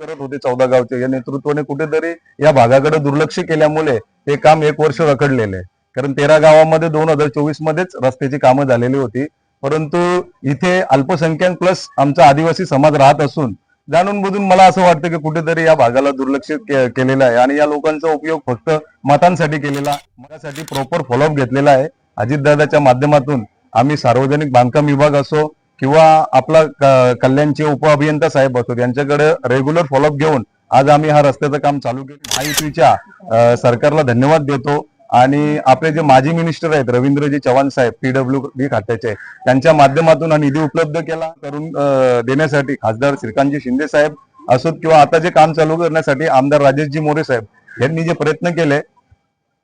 करत होते चौदा गावचे. या नेतृत्वाने कुठेतरी या भागाकडे दुर्लक्ष केल्यामुळे हे काम एक वर्ष रखडलेलं आहे. कारण तेरा गावामध्ये दोन हजार चोवीस मध्येच रस्त्याची कामं झालेली होती. परंतु इथे अल्पसंख्याक प्लस आमचा आदिवासी समाज राहत असून जाणून बुजून मला असं वाटतं की कुठेतरी या भागाला दुर्लक्ष केलेलं आहे. आणि या लोकांचा उपयोग फक्त मतांसाठी केलेला मतासाठी प्रॉपर फॉलोअप घेतलेला आहे. अजितदादाच्या माध्यमातून आम्ही सार्वजनिक बांधकाम विभाग असो किंवा आपला कल्याणचे कल्याणचे उपअभियंता साहेब असो यांच्याकडे रेग्युलर फॉलोअप घेऊन आज आम्ही हा रस्त्याचं काम चालू केलं. महायुतीच्या सरकारला धन्यवाद देतो. आणि आपले जे माजी मिनिस्टर आहेत रवींद्रजी चव्हाण साहेब पीडब्ल्यू डी खात्याचे त्यांच्या माध्यमातून हा निधी उपलब्ध केला करून देण्यासाठी खासदार श्रीकांतजी शिंदे साहेब असोत किंवा आता जे काम चालू करण्यासाठी आमदार राजेशजी मोरे साहेब यांनी जे प्रयत्न केले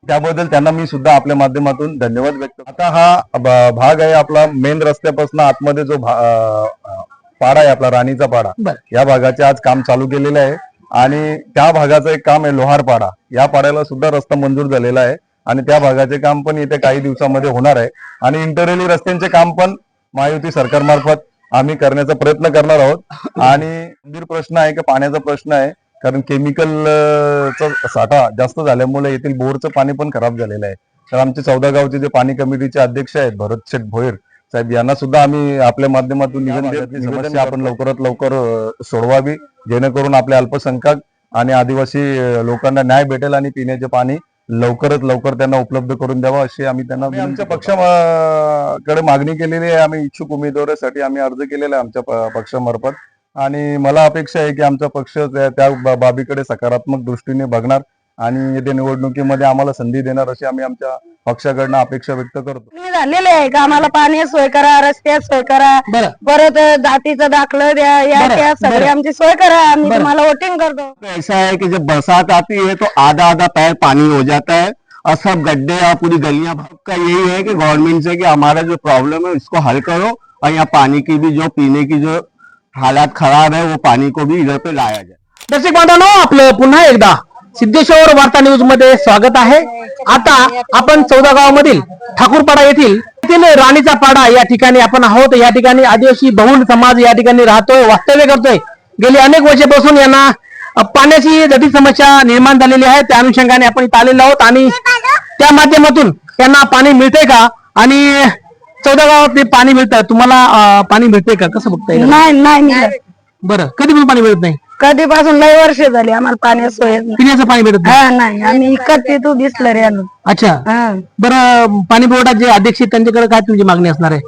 त्याबद्दल त्यांना मी सुद्धा आपल्या माध्यमातून धन्यवाद व्यक्त आता हा भाग आहे आपला मेन रस्त्यापासून आतमध्ये जो पाडा आहे आपला राणीचा पाडा. या भागाचे आज काम चालू केलेलं आहे. आणि त्या भागाचं एक काम आहे लोहार पाडा. या पाड्याला सुद्धा रस्ता मंजूर झालेला आहे. आणि त्या भागाचे काम पण येत्या काही दिवसामध्ये होणार आहे. आणि इंटरनेली रस्त्यांचे काम पण महायुती सरकारमार्फत आम्ही करण्याचा प्रयत्न करणार आहोत. आणि प्रश्न आहे की पाण्याचा प्रश्न आहे. कारण केमिकल चा साठा जास्त झाल्यामुळे येथील बोरचं पाणी पण खराब झालेलं आहे. तर आमचे चौदा गावचे जे पाणी कमिटीचे अध्यक्ष आहेत भरत शेठ भोईर साहेब यांना सुद्धा आम्ही आपल्या माध्यमातून निवेदन समस्या आपण लवकरात लवकर सोडवावी. जेणेकरून आपल्या अल्पसंख्याक आणि आदिवासी लोकांना न्याय भेटेल आणि पिण्याचे पाणी लवकरात लवकर त्यांना उपलब्ध करून द्यावा अशी आम्ही त्यांना आमच्या पक्षाकडे मागणी केलेली आहे. आम्ही इच्छुक उमेदवारासाठी आम्ही अर्ज केलेला आहे आमच्या पक्षामार्फत. आणि मला अपेक्षा आहे की आमचा पक्ष त्या बाबीकडे सकारात्मक दृष्टीने बघणार आणि येत्या निवडणुकीमध्ये आम्हाला संधी देणार अशी आम्ही आमच्या पक्षाकडनं अपेक्षा व्यक्त करतो. मी झालेले आहे का? आम्हाला पाणी सोय करा रस्त्यात सोय करा. परत जातीचं दाखलं द्या या सगळी. आमची सोय करा. आम्ही. तुम्हाला वोटिंग करतो. ऐसा है कि जब बरसात आती है तो आधा आधा पैर पानी हो जाता है. और सब गड्ढे और पूरी गलियां का यही है कि गवर्नमेंट से कि हमारा जो प्रॉब्लम है उसको हल करो और यहाँ पानी की भी जो पीने की जो हालात खराब है वो पानी को भी इधर पे लाया जाए। दर्शक बांधवांनो आपलं पुन्हा एकदा सिद्धेश्वर वार्ता न्यूजमध्ये स्वागत आहे. आता आपण चौदा गावामधील ठाकूरपाडा येथील येथील राणीचा पाडा या ठिकाणी आपण आहोत. या ठिकाणी आदिवासी बहुल समाज या ठिकाणी राहतोय वास्तव्य करतोय. गेली अनेक वर्षापासून यांना पाण्याची जटिल समस्या निर्माण झालेली आहे. त्या अनुषंगाने आपण इथं आलेलो आहोत आणि त्या माध्यमातून त्यांना पाणी मिळते का? आणि चौदा गावात ते पाणी मिळतं. तुम्हाला अ, पाणी मिळतंय का? कसं बघता येईल नाही नाही मिळत. बरं. कधी पण पाणी मिळत नाही? कधीपासून लय वर्ष झाली आम्हाला पाण्याची सोय पिण्याचं पाणी मिळत नाही? हा नाही. आम्ही इकत तू दिसलं रे आणून अच्छा. हा. बरं पाणी पुरवठा जे अध्यक्ष आहेत त्यांच्याकडे काय तुमची मागणी असणार आहे?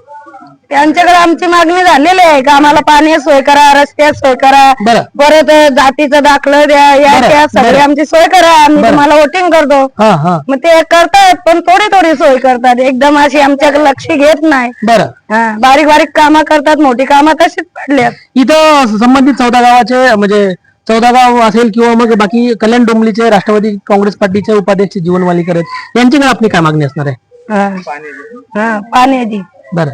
त्यांच्याकडे आमची मागणी झालेली आहे. का आम्हाला पाणी सोय करा रस्त्यात सोय करा. बरं. परत जातीचं दाखलं द्या या बरं, त्या सगळी बरं. आमची सोय करा. आम्ही तुम्हाला वोटिंग करतो. हा हा. मग ते करतात पण थोडी थोडी सोय करतात. एकदम अशी आमच्याकडे लक्ष घेत नाही. बरं. हा, बारीक बारीक कामं करतात मोठी कामं तशीच पडल्यात. इथं संबंधित चौदा गावाचे म्हणजे चौदा गाव असेल किंवा मग बाकी कल्याण डोंबलीचे राष्ट्रवादी काँग्रेस पार्टीचे उपाध्यक्ष जीवन वालीकर आहेत. यांच्याकडे आपली काय मागणी असणार आहे? हा. हा पाण्याची बरं.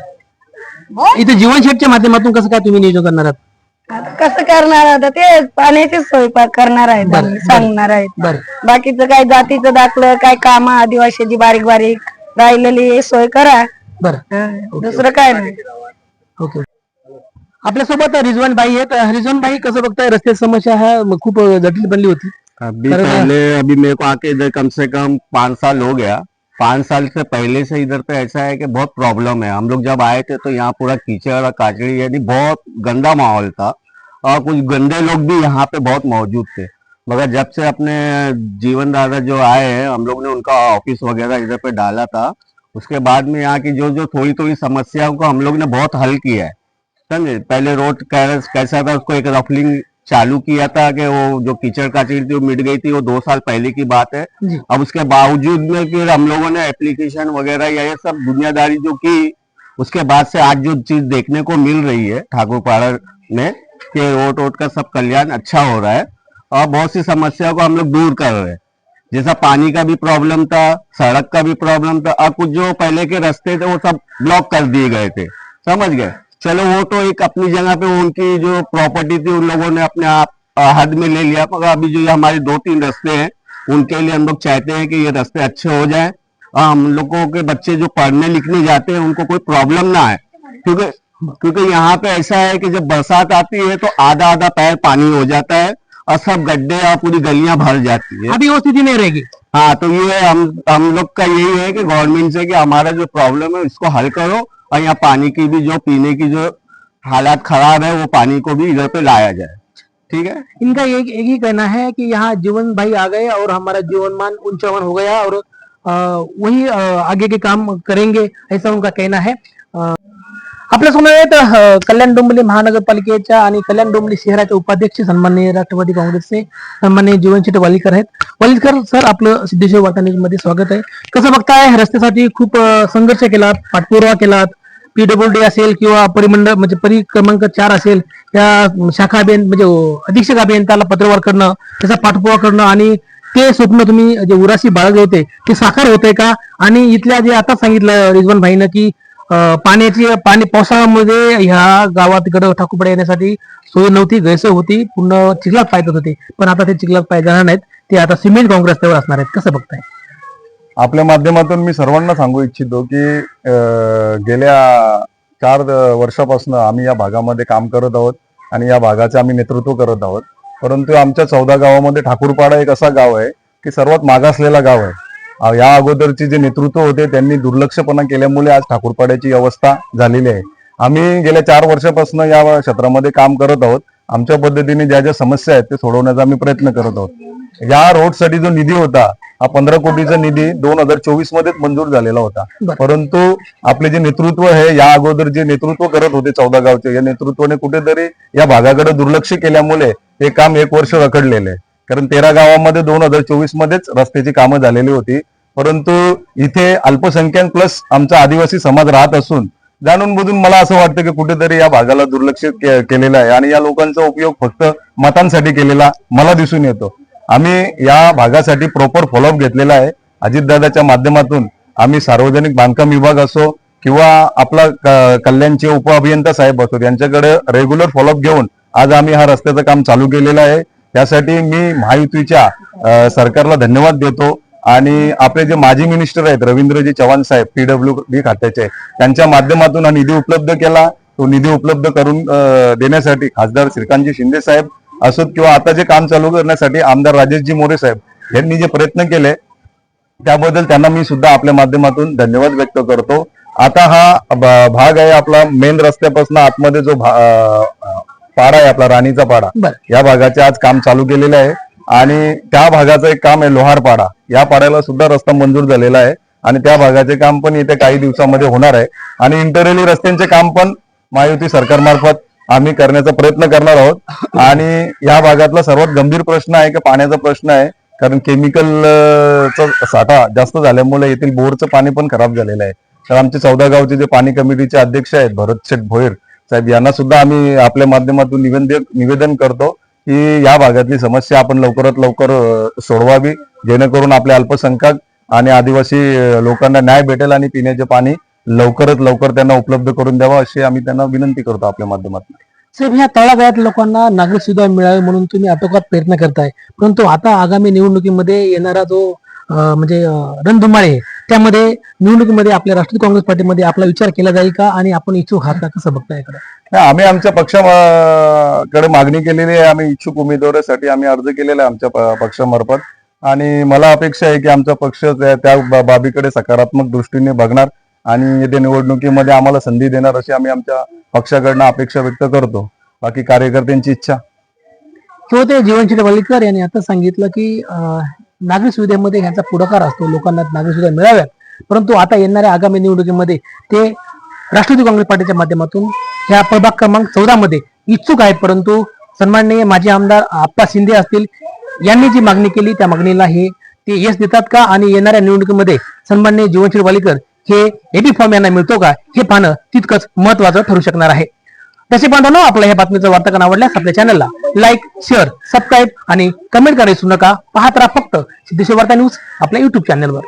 इथे जीवन शेठच्या माध्यमातून कसं काय तुम्ही नियोजन करणार आहात? आता कसं करणार आता ते पाण्याची सोय प- करणार आहेत आम्ही, सांगणार आहेत. बरं. बाकीचं काय जातीचं दाखलं काय काम आदिवासीची बारीक बारीक राहिलेली सोय करा. बरं. हा, दुसरं काय नाही. ओके. आपल्यासोबत रिजवान भाई आहेत. रिजवान भाई कसं बघताय? रस्ते समस्या ह्या खूप जटिल बनली होती. अभी अरे वाह। पहले अभी मेरे को आके इधर कम से कम पाँच साल हो गया। पाँच साल से पहले से इधर पे ऐसा है कि बहुत प्रॉब्लम है। हम लोग जब आए थे तो यहाँ पूरा कीचड़ और काचड़ी यानी बहुत गंदा माहौल था और कुछ गंदे लोग भी यहाँ पे बहुत मौजूद थे। मगर जब से अपने जीवन दादा जो आए हैं, हम लोग ने उनका ऑफ़िस वगैरह इधर पे डाला था। उसके बाद में यहाँ की जो जो थोड़ी थोड़ी समस्याओं को हम लोग ने बहुत हल किया है। समझे? पहले रोड कैसा था, उसको एक रफलिंग चालू किया था कि वो जो कीचड़ काचड़ थी वो मिट गई थी वो दो साल पहले की बात है। अब उसके बावजूद में फिर हम लोगों ने एप्लीकेशन वगैरह या ये सब दुनियादारी जो की उसके बाद से आज जो चीज़ देखने को मिल रही है ठाकुर ठाकुरपाड़ा में कि रोड वोट का सब कल्याण अच्छा हो रहा है और बहुत सी समस्याओं को हम लोग दूर कर रहे हैं। जैसा पानी का भी प्रॉब्लम था सड़क का भी प्रॉब्लम था और कुछ जो पहले के रास्ते थे वो सब ब्लॉक कर दिए गए थे। समझ गए? चलो वो तो एक अपनी जगह पे उनकी जो प्रॉपर्टी थी उन लोगों ने अपने आप हद में ले लिया। मगर अभी जो ये हमारे दो तीन रस्ते हैं उनके लिए हम लोग चाहते हैं कि ये रस्ते अच्छे हो जाए। हम लोगों के बच्चे जो पढ़ने लिखने जाते हैं उनको कोई प्रॉब्लम ना आए। क्योंकि क्योंकि यहाँ पे ऐसा है कि जब बरसात आती है तो आधा आधा पैर पानी हो जाता है और सब गड्ढे और पूरी गलियाँ भर जाती है। अभी वो स्थिति नहीं रहेगी। हाँ तो ये हम हम लोग का यही है कि गवर्नमेंट से कि हमारा जो प्रॉब्लम है इसको हल करो। और यहाँ पानी की भी जो पीने की जो हालात खराब है वो पानी को भी इधर पे लाया जाए। ठीक है? इनका एक एक ही कहना है कि यहाँ जीवन भाई आ गए और हमारा जीवनमान उच्चवन हो गया और वही आगे के काम करेंगे ऐसा उनका कहना है। अ, आपल्या समोर कल्याण डोंबिवली महानगरपालिकेच्या आणि कल्याण डोंबिवली शहराचे उपाध्यक्ष सन्माननीय राष्ट्रवादी काँग्रेसचे सन्माननीय जीवन शेट्टी वालीकर आहेत. वालीकर सर आपलं सिद्धेश्वर वार्ता न्यूज़ मध्ये स्वागत कसं बघताय? रस्त्यासाठी खूप अ, संघर्ष केलात पाठपुरावा केलात. पीडब्ल्यूडी असेल किंवा परिमंडळ म्हणजे परिक्रमांक चार असेल या शाखा अभियंत म्हणजे अधीक्षक अभियंताला पत्रव्यवहार करणं त्याचा पाठपुरावा करणं आणि ते स्वप्न तुम्ही जे उराशी बाळगले होते ते साकार होते का? आणि इथल्या जे आता सांगितलं रिजवान भाईनं की पाण्याची पाणी पावसाळ्यामध्ये ह्या गावात इकडं ठाकूपडे येण्यासाठी सोय नव्हती गैरसोय होती पूर्ण चिखलात पायतात होते. पण आता ते चिखलात पाय जाणार नाहीत ते आता सिमेंट काँग्रेस रस्त्यावर असणार आहेत. कसं बघताय? आपल्या माध्यमातून मी सर्वांना सांगू इच्छितो की गेल्या चार वर्षापासून आम्ही या भागामध्ये काम करत आहोत आणि या भागाचे आम्ही नेतृत्व करत आहोत. परंतु आमच्या चौदा गावामध्ये ठाकूरपाडा एक असा गाव आहे की सर्वात मागासलेला गाव आहे. या अगोदरचे जे नेतृत्व होते त्यांनी दुर्लक्षपणा केल्यामुळे आज ठाकूरपाड्याची अवस्था झालेली आहे. आम्ही गेल्या चार वर्षापासून या क्षेत्रामध्ये काम करत आहोत. आमच्या पद्धतीने ज्या ज्या समस्या आहेत ते सोडवण्याचा आम्ही प्रयत्न करत आहोत. या रोडसाठी जो निधी होता हा पंधरा कोटीचा निधी दोन हजार चोवीस मध्येच मंजूर झालेला होता. परंतु आपले जे नेतृत्व आहे या अगोदर जे नेतृत्व करत होते चौदा गावचे या नेतृत्वाने कुठेतरी या भागाकडे दुर्लक्ष केल्यामुळे हे काम एक वर्ष रखडलेलं आहे. कारण तेरा गावामध्ये दोन हजार चोवीस मध्येच रस्त्याची कामं झालेली होती. परंतु इथे अल्पसंख्याक प्लस आमचा आदिवासी समाज राहत असून जाणून बुजून मला असं वाटतं की कुठेतरी या भागाला दुर्लक्ष केलेलं आहे. आणि या लोकांचा उपयोग फक्त मतांसाठी केलेला मला दिसून येतो. आम्ही या भागासाठी प्रॉपर फॉलोअप घेतलेला आहे. अजितदादाच्या माध्यमातून आम्ही सार्वजनिक बांधकाम विभाग असो किंवा आपला क- कल्याणचे उपअभियंता साहेब असो यांच्याकडे रेग्युलर फॉलोअप घेऊन आज आम्ही हा रस्त्याचं काम चालू केलेलं आहे. त्यासाठी मी महायुतीच्या सरकारला धन्यवाद देतो आणि आपले जे माजी मिनिस्टर आहेत रवींद्रजी चव्हाण साहेब पीडब्ल्यू डी खात्याचे त्यांच्या माध्यमातून हा निधी उपलब्ध केला. तो निधी उपलब्ध करून देण्यासाठी खासदार श्रीकांतजी शिंदे साहेब असोत किंवा आता जे काम चालू करण्यासाठी आमदार राजेशजी मोरे साहेब यांनी जे प्रयत्न केले त्याबद्दल त्यांना मी सुद्धा आपल्या माध्यमातून धन्यवाद व्यक्त करतो. आता हा भाग आहे आपला मेन रस्त्यापासून आतमध्ये जो पाडा आहे आपला राणीचा पाडा. या भागाचे आज काम चालू केलेलं आहे आणि त्या भागाचं एक काम आहे लोहार पाडा. या पाड्याला सुद्धा रस्ता मंजूर झालेला आहे आणि त्या भागाचे काम पण येत्या काही दिवसामध्ये होणार आहे. आणि इंटररेली रस्त्यांचे काम पण महायुती सरकारमार्फत आम्ही करण्याचा प्रयत्न करणार आहोत. आणि या भागातला सर्वात गंभीर प्रश्न आहे की पाण्याचा प्रश्न आहे कारण केमिकलचा साठा जास्त झाल्यामुळे येथील बोरचं पाणी पण खराब झालेलं आहे. तर आमचे चौदा गावचे जे पाणी कमिटीचे अध्यक्ष आहेत भरत शेठ भोईर साहेब यांना सुद्धा आम्ही आपल्या माध्यमातून निवेदन निवेदन करतो की या भागातली समस्या आपण लवकरात लवकर सोडवावी जेणेकरून आपल्या अल्पसंख्याक आणि आदिवासी लोकांना न्याय भेटेल आणि पिण्याचे पाणी लवकरात लवकर त्यांना उपलब्ध करून द्यावं अशी आम्ही त्यांना विनंती करतो आपल्या माध्यमातून. साहेब ह्या तळागाळात लोकांना नागरिक सुविधा मिळावी म्हणून तुम्ही आटोकाट प्रयत्न करताय. परंतु आता आगामी निवडणुकीमध्ये येणारा जो म्हणजे रणधुमाळी आहे त्यामध्ये निवडणुकीमध्ये आपल्या राष्ट्रवादी काँग्रेस पार्टीमध्ये आपला विचार केला जाईल का आणि आपण इच्छुक आहात का? कसं बघताय आम्ही आमच्या पक्षाकडे मागणी केलेली आहे. आम्ही इच्छुक उमेदवारासाठी आम्ही अर्ज केलेला आहे आमच्या पक्षामार्फत. आणि मला अपेक्षा आहे की आमचा पक्ष त्या बाबीकडे सकारात्मक दृष्टीने बघणार. आणि येत्या निवडणुकीमध्ये आम्हाला संधी देणार अशी आम्ही आमच्या पक्षाकडनं अपेक्षा व्यक्त करतो. बाकी कार्यकर्त्यांची इच्छा. किंवा ते जीवनशील वल्लीकर यांनी आता सांगितलं की नागरिक सुविधेमध्ये ह्यांचा पुढाकार असतो. लोकांना नागरिक सुविधा मिळाव्यात. परंतु आता येणाऱ्या आगामी निवडणुकीमध्ये ते राष्ट्रवादी काँग्रेस पार्टीच्या माध्यमातून ह्या प्रभाग क्रमांक चौदा मध्ये इच्छुक आहेत. परंतु सन्माननीय माजी आमदार आप्पा शिंदे असतील यांनी जी मागणी केली त्या मागणीला हे ते यश देतात का? आणि येणाऱ्या निवडणुकीमध्ये सन्माननीय जीवनशील वालीकर हे एबी फॉर्म यांना मिळतो का? हे पाहणं तितकंच महत्वाचं ठरू शकणार आहे. तसे बांधवांनो आपल्या ह्या बातमीचं वार्ताकन आवडल्यास आपल्या चॅनलला लाईक शेअर सबस्क्राईब आणि कमेंट करायला विसरू नका. पाहत राहा फक्त सिद्धेश्वर वार्ता न्यूज आपल्या युट्यूब चॅनलवर